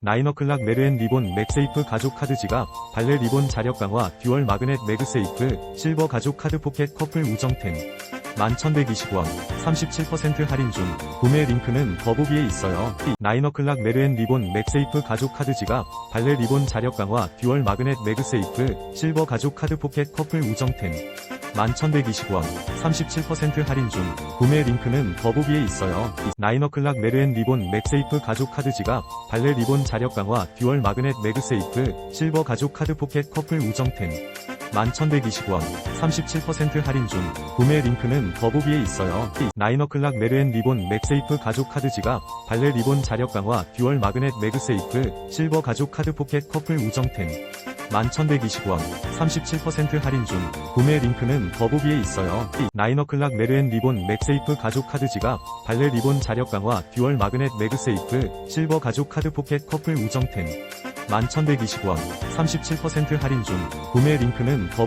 나이너클락 메르앤 리본 맥세이프 가죽 카드 지갑, 발레 리본 자력 강화, 듀얼 마그넷 매그세이프, 실버 가죽 카드 포켓 커플 우정템. 11,120원, 37% 할인 중, 구매 링크는 더보기에 있어요. 나이너클락 메르앤 리본 맥세이프 가죽 카드 지갑, 발레 리본 자력 강화, 듀얼 마그넷 매그세이프, 실버 가죽 카드 포켓 커플 우정템. 11,120원, 37% 할인 중, 구매 링크는 더보기에 있어요. 나이너클락 메르앤 리본 맥세이프 가죽 카드 지갑, 발레 리본 자력 강화, 듀얼 마그넷 매그세이프, 실버 가죽 카드 포켓 커플 우정템. 11,120원, 37% 할인 중, 구매 링크는 더보기에 있어요. 나이너클락 메르앤 리본 맥세이프 가죽 카드 지갑, 발레 리본 자력 강화, 듀얼 마그넷 매그세이프, 실버 가죽 카드 포켓 커플 우정템. 11,120원, 37% 할인 중, 구매 링크는 더보기에 있어요. 나이너클락 메르앤 리본 맥세이프 가죽 카드 지갑, 발레 리본 자력 강화, 듀얼 마그넷 매그세이프, 실버 가죽 카드 포켓 커플 우정템. 11,120원, 37% 할인 중, 구매 링크는 더보기